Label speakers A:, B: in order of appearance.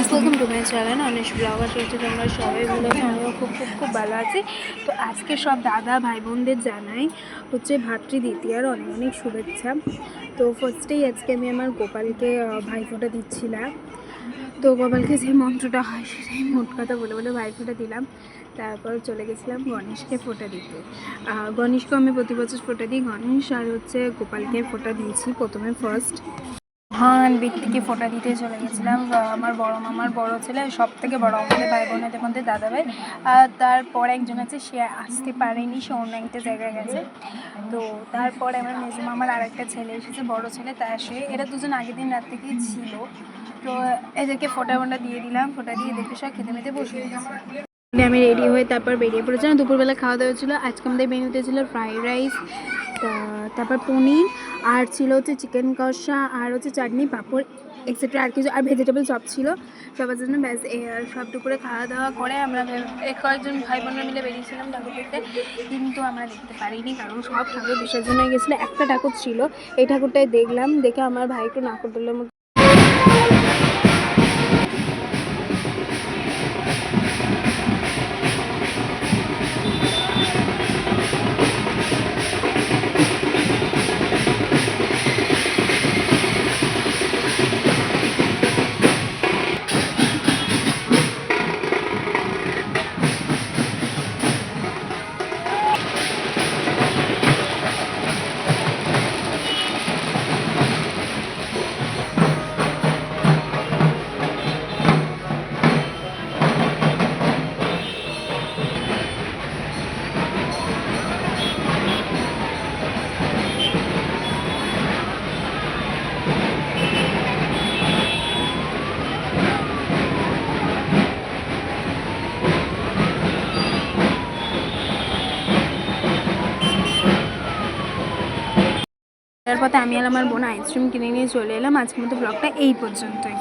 A: Guys welcome to my channel অনেক blog আশা তোমরা সবাই ভালো আছো, আমিও খুব খুব খুব ভালো আছি। তো আজকে সব দাদা ভাই বোনদের জানাই হচ্ছে ভাতৃ দ্বিতীয়ার অনেক অনেক শুভেচ্ছা। তো ফার্স্টেই আজকে আমি আমার গোপালকে ভাইফোঁটা দিচ্ছিলাম। তো গোপালকে যে মন্ত্রটা হয় সেটাই মোট কথা বলে বলে ভাইফোঁটা দিলাম। তারপর চলে গেছিলাম গণেশকে ফোঁটা দিতে। গণেশকে আমি প্রতি বছর ফোঁটা দিই। গণেশ আর হচ্ছে গোপালকে ফোঁটা দিয়েছি প্রথমে ফার্স্ট হান ব্যক্তিকে ফোঁটা দিতে চলে গেছিলাম। আমার বড় মামার বড় ছেলে সব থেকে বড় আমাদের ভাই বোনেদের মধ্যে দাদা ভাই। তারপর একজন আছে, সে আসতে পারেনি, সে অন্য একটা জায়গায় গেছে। তো তারপরে আমার মেজো মামার আর একটা ছেলে এসেছে, বড় ছেলে, তা সে, এরা দুজন আগের দিন রাত থেকেই ছিল। তো এদেরকে ফোঁটা ফোঁটা দিয়ে দিলাম, ফোঁটা দিয়ে এদেরকে সব খেতে মেতে বসে গেছে আমি রেডি হয়ে তারপর বেরিয়ে পড়েছিলাম। দুপুরবেলা খাওয়া দাওয়া ছিল, আজকে আমাদের মেনুতে ছিল ফ্রাইড রাইস তারপর পনির আর ছিল হচ্ছে চিকেন কষা, আর হচ্ছে চাটনি, পাঁপড় এক্সেট্রা আর কিছু, আর ভেজিটেবল সব ছিল। সবার জন্য ব্যাস সব দুপুরে খাওয়া দাওয়া করে আমরা কয়েকজন ভাই বোনরা মিলে বেরিয়েছিলাম ঠাকুর দেখতে কিন্তু আমরা দেখতে পারিনি, কারণ সব ঠাকুর বিসর্জন হয়ে গেছিল। একটা ঠাকুর ছিল, এই ঠাকুরটাই দেখলাম, দেখে আমার ভাই একটু নাকরদোলের মতো তারপরে আমি আর আমার বোন আইসক্রিম কিনে নিয়ে চলে এলাম। আজকের মতো ব্লগটা এই পর্যন্তই।